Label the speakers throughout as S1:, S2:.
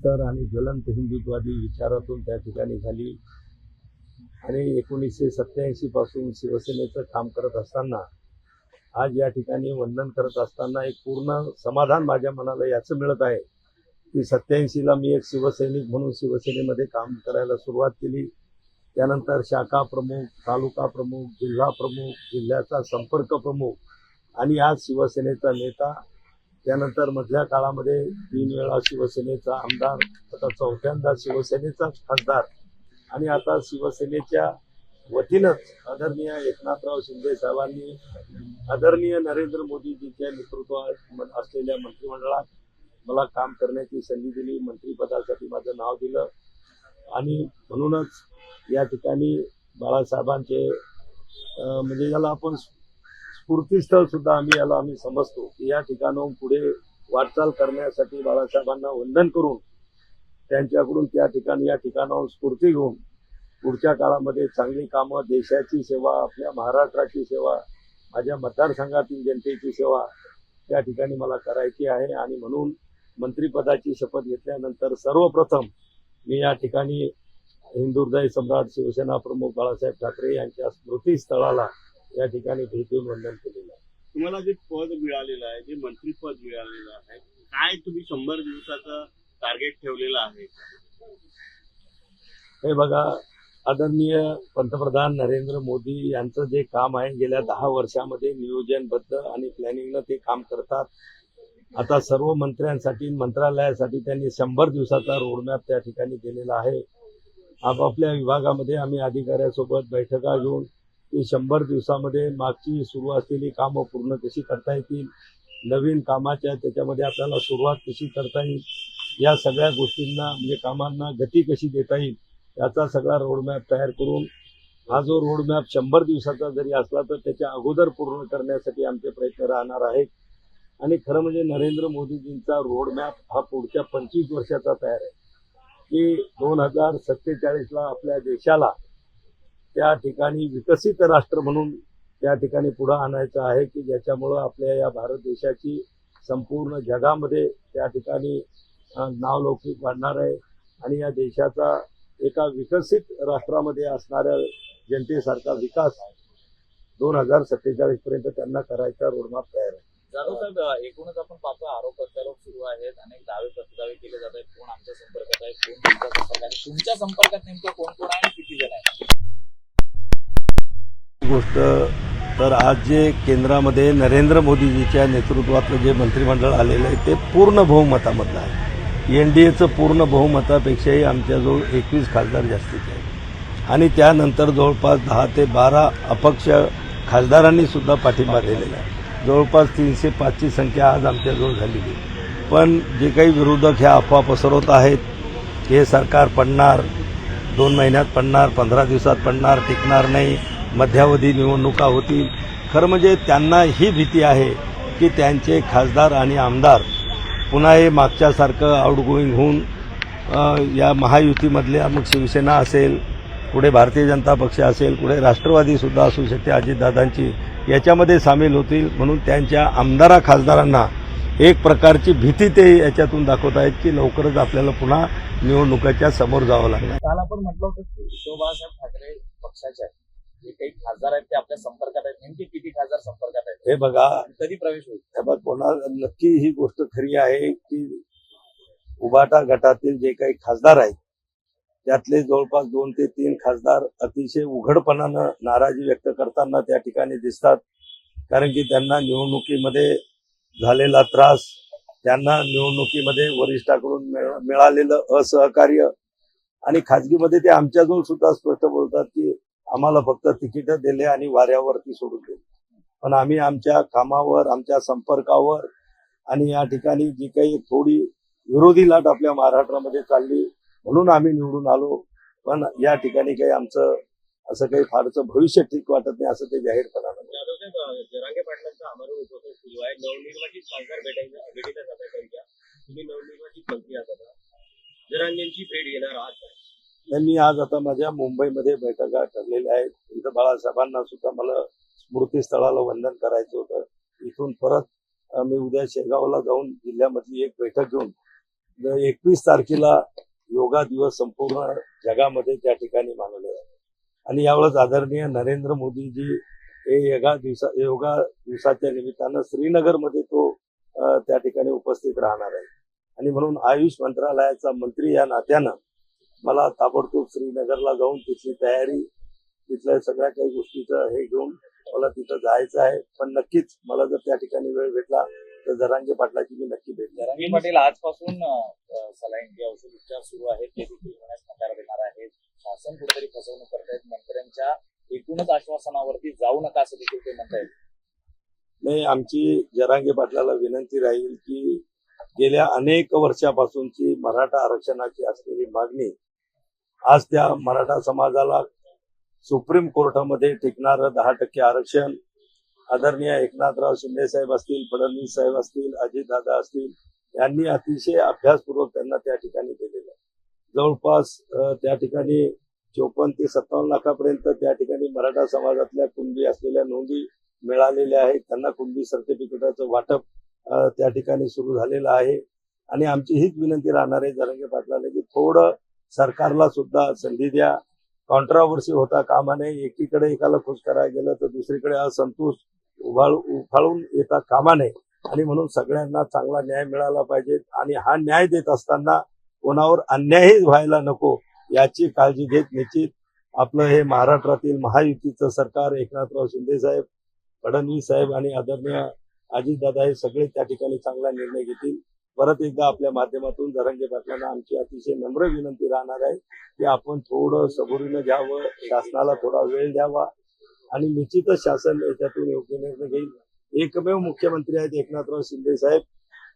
S1: तर आणि ज्वलंत हिंदुत्वादी विचारातून त्या ठिकाणी झाली. आणि एकोणीसशे सत्याऐंशी पासून शिवसेनेचं काम करत असताना आज या ठिकाणी वंदन करत असताना एक पूर्ण समाधान माझ्या मनाला याचं मिळत आहे की सत्याऐंशीला मी एक शिवसैनिक म्हणून शिवसेनेमध्ये काम करायला सुरुवात केली. त्यानंतर शाखा प्रमुख तालुका प्रमुख जिल्हा प्रमुख जिल्ह्याचा संपर्क प्रमुख आणि आज शिवसेनेचा नेता त्यानंतर मधल्या काळामध्ये तीन वेळा शिवसेनेचा आमदार आता चौथ्यांदा शिवसेनेचा खासदार. आणि आता शिवसेनेच्या वतीनंच आदरणीय एकनाथराव शिंदे साहेबांनी आदरणीय नरेंद्र मोदीजीच्या नेतृत्वात असलेल्या मंत्रिमंडळात मला काम करण्याची संधी दिली मंत्रिपदासाठी माझं नाव दिलं. आणि म्हणूनच या ठिकाणी बाळासाहेबांचे म्हणजे ज्याला आपण स्फूर्तीस्थळ सुद्धा आम्ही याला आम्ही समजतो की या ठिकाणाहून पुढे वाटचाल करण्यासाठी बाळासाहेबांना वंदन करून त्यांच्याकडून त्या ठिकाणी या ठिकाणाहून स्फूर्ती घेऊन पुढच्या काळामध्ये चांगली कामं देशाची सेवा आपल्या महाराष्ट्राची सेवा माझ्या मतदारसंघातील जनतेची सेवा त्या ठिकाणी मला करायची आहे. आणि म्हणून मंत्रिपदाची शपथ घेतल्यानंतर सर्वप्रथम मी या ठिकाणी हिंदुहृदय सम्राट शिवसेना प्रमुख बाळासाहेब ठाकरे यांच्या स्मृतीस्थळाला या ठिकाणी भेट देऊन वंदन केलेलं आहे.
S2: तुम्हाला जे पद मिळालेलं आहे जे मंत्रीपद मिळालेलं आहे काय तुम्ही शंभर दिवसाचं टार्गेट ठेवलेलं आहे?
S1: हे बघा आदरणीय पंतप्रधान नरेंद्र मोदी यांचं जे काम आहे गेल्या दहा वर्षामध्ये नियोजनबद्ध आणि प्लॅनिंगनं ते काम करतात. आता सर्व मंत्र्यांसाठी मंत्रालयासाठी त्यांनी शंभर दिवसाचा रोडमॅप त्या ठिकाणी दिलेला आहे. आपापल्या विभागामध्ये आम्ही अधिकाऱ्यासोबत बैठका घेऊन की शंभर दिवसामध्ये मागची सुरू असलेली कामं पूर्ण कशी करता येतील नवीन कामाच्या त्याच्यामध्ये आपल्याला सुरुवात कशी करता येईल या सगळ्या गोष्टींना म्हणजे कामांना गती कशी देता येईल याचा सगळा रोडमॅप तयार करून हा जो रोडमॅप शंभर दिवसाचा जरी असला तर त्याच्या अगोदर पूर्ण करण्यासाठी आमचे प्रयत्न राहणार आहेत. आणि खरं म्हणजे नरेंद्र मोदीजींचा रोडमॅप हा पुढच्या पंचवीस वर्षाचा तयार आहे. की दोन हजार सत्तेचाळीसला आपल्या देशाला त्या ठिकाणी विकसित राष्ट्र म्हणून त्या ठिकाणी पुढं आणायचं आहे की ज्याच्यामुळं आपल्या या भारत देशाची संपूर्ण जगामध्ये त्या ठिकाणी नावलौकिक वाढणार आहे. आणि या देशाचा एका विकसित राष्ट्रामध्ये असणाऱ्या जनतेसारखा विकास दोन हजार सत्तेचाळीस पर्यंत त्यांना करायचा रोडमॅप तयार आहे.
S3: जाधव साहेब एकूणच आपण पाहतो आरोप प्रत्यारोप सुरू आहेत. अनेक दावे प्रतिदावे केले जात आहेत. कोण आमच्या संपर्कात आहे? कोण तुमच्या संपर्कात आहे? तुमच्या संपर्कात नेमकं कोण कोण आहे आणि किती जण आहे
S1: गोष्ट. तर आज जे केंद्रामध्ये नरेंद्र मोदीजीच्या नेतृत्वातलं जे मंत्रिमंडळ आलेलं आहे ते पूर्ण बहुमतामधलं आहे. एन डी एचं पूर्ण बहुमतापेक्षाही आमच्याजवळ एकवीस खासदार जास्तीचे आहेत. आणि त्यानंतर जवळपास दहा ते बारा अपक्ष खासदारांनी सुद्धा पाठिंबा दिलेला आहे. जवळपास तीनशे पाचची संख्या आज आमच्याजवळ झालेली आहे. पण जे काही विरोधक ह्या अफवा पसरवत आहेत हे सरकार पडणार दोन महिन्यात पडणार पंधरा दिवसात पडणार टिकणार नाही मध्यावधी निवडणुका होतील. खरं म्हणजे त्यांना ही भीती आहे की त्यांचे खासदार आणि आमदार पुन्हा हे मागच्यासारखं आउटगोईंग होऊन या महायुतीमधल्या मग शिवसेना असेल पुढे भारतीय जनता पक्ष असेल पुढे राष्ट्रवादीसुद्धा असू शकते अजितदादांची याच्यामध्ये सामील होतील. म्हणून त्यांच्या आमदारा खासदारांना एक प्रकारची भीती ते याच्यातून दाखवत आहेत की लवकरच आपल्याला पुन्हा निवडणुकाच्या समोर जावं लागणार.
S3: काल आपण म्हटलं होतं की उद्धव बाळासाहेब ठाकरे पक्षाचे आहेत. जे काही खासदार आहेत ते आपल्या संपर्कात आहेत. नेमके किती खासदार संपर्कात आहेत?
S1: हे बघा.
S3: कधी प्रवेश होईल?
S1: कोणा नक्की ही गोष्ट खरी आहे की उबाटा गटातील जे काही खासदार आहेत त्यातले जवळपास दोन ते तीन खासदार अतिशय उघडपणानं नाराजी व्यक्त करताना त्या ठिकाणी दिसतात. कारण की त्यांना निवडणुकीमध्ये झालेला त्रास त्यांना निवडणुकीमध्ये वरिष्ठाकडून मिळ- मिळालेलं असहकार्य आणि खाजगीमध्ये ते आमच्याजवळ सुद्धा स्पष्ट बोलतात की आम्हाला फक्त तिकीट दिले आणि वाऱ्यावरती सोडून दिले. पण आम्ही आमच्या कामावर आमच्या संपर्कावर आणि या ठिकाणी जी काही थोडी विरोधी लाट आपल्या महाराष्ट्रामध्ये चालली म्हणून आम्ही निवडून आलो. पण या ठिकाणी काही आमचं असं काही फारसं भविष्य ठीक वाटत नाही असं ते जाहीर करायला
S2: नवनिर्वाचित तुम्ही जरांगेंची भेट घेणार आहात
S1: त्यांनी आज आता माझ्या मुंबईमध्ये बैठका ठरलेल्या आहेत. इथं बाळासाहेबांना सुद्धा मला स्मृतीस्थळाला वंदन करायचं होतं. इथून परत मी उद्या शेगावला जाऊन जिल्ह्यामधली एक बैठक घेऊन एकवीस तारखेला योगा दिवस संपूर्ण जगामध्ये त्या ठिकाणी मानवले जातो आणि यावेळेस आदरणीय नरेंद्र मोदीजी हे योगा दिवसा योगा दिवसाच्या निमित्तानं श्रीनगरमध्ये तो त्या ठिकाणी उपस्थित राहणार आहे. आणि म्हणून आयुष मंत्रालयाचा मंत्री या नात्यानं मला ताबडतोब श्रीनगरला जाऊन तिथली तयारी तिथल्या सगळ्या काही गोष्टीचं हे घेऊन मला तिथं जायचं आहे. पण नक्कीच मला जर त्या ठिकाणी वेळ भेटला तर जरांगे पाटलाची मी नक्की भेट.
S3: जरांगे पाटील आजपासून सलाईन जे औषध उपचार सुरू आहेत ते देखील होण्यास नकार देणार आहेत. शासन कुठेतरी फसवणूक करतायत मंत्र्यांच्या एकूणच आश्वासनावरती जाऊ नका असं देखील ते म्हणतायत.
S1: नाही आमची जरांगे पाटलाला विनंती राहील की गेल्या अनेक वर्षापासूनची मराठा आरक्षणाची असलेली मागणी आज त्या मराठा समाजाला सुप्रीम कोर्टामध्ये टिकणारं दहा टक्के आरक्षण. आदरणीय एकनाथराव शिंदे साहेब असतील फडणवीस साहेब असतील अजितदादा असतील यांनी अतिशय अभ्यासपूर्वक त्यांना त्या ठिकाणी दिलेलं आहे. जवळपास त्या ठिकाणी चोपन्न ते सत्तावन्न लाखापर्यंत त्या ठिकाणी मराठा समाजातल्या कुणबी असलेल्या नोंदी मिळालेल्या आहेत. त्यांना कुणबी सर्टिफिकेटाचं वाटप त्या ठिकाणी सुरू झालेलं आहे. आणि आमची हीच विनंती राहणार आहे जरंगे पाटलाने की थोडं सरकारला सुद्धा संधी द्या. कॉन्ट्रावर्सी होता कामा नये. एकीकडे एकाला खुश करायला गेलं तर दुसरीकडे असंतोष उभाळ उफाळून येता कामा नये. आणि म्हणून सगळ्यांना चांगला न्याय मिळाला पाहिजे. आणि हा न्याय देत असताना कोणावर अन्यायही व्हायला नको याची काळजी घेत निश्चित आपलं हे महाराष्ट्रातील महायुतीचं सरकार एकनाथराव शिंदे साहेब फडणवीस साहेब आणि आदरणीय अजितदादा हे सगळे त्या ठिकाणी चांगला निर्णय घेतील. परत एकदा आपल्या माध्यमातून जरंगे पाटलांना आमची अतिशय नम्र विनंती राहणार आहे की आपण थोडं सबुरीनं घ्यावं शासनाला थोडा वेळ द्यावा आणि निश्चितच शासन याच्यातून योग्य निर्णय घेईल. एकमेव मुख्यमंत्री आहेत एकनाथराव शिंदे साहेब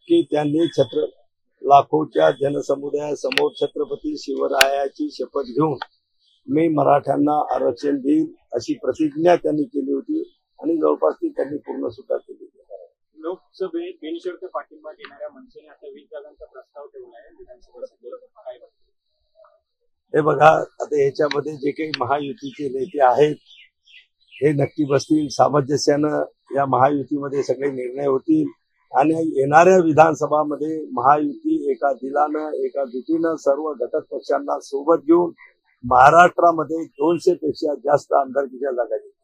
S1: की त्यांनी छत्र लाखोच्या जनसमुदायासमोर छत्रपती शिवरायाची शपथ घेऊन मी मराठ्यांना आरक्षण देईल अशी प्रतिज्ञा त्यांनी केली होती आणि जवळपास ती त्यांनी पूर्ण सुद्धा केली.
S2: लोकसभेत बिनशर्त पाठिंबा देणाऱ्या मनसे आता वीस जागांचा प्रस्ताव ठेवला आहे विधानसभेसाठी काय वाटतं?
S1: हे बघा आता याच्यामध्ये जे काही महायुतीचे नेते आहेत हे नक्की बसतील सामंजस्यानं या महायुतीमध्ये सगळे निर्णय होतील आणि येणाऱ्या विधानसभामध्ये महायुती एका दिलानं एका दुटीनं सर्व घटक पक्षांना सोबत घेऊन महाराष्ट्रामध्ये दोनशे पेक्षा जास्त आमदारकीच्या जागा जिंकतील.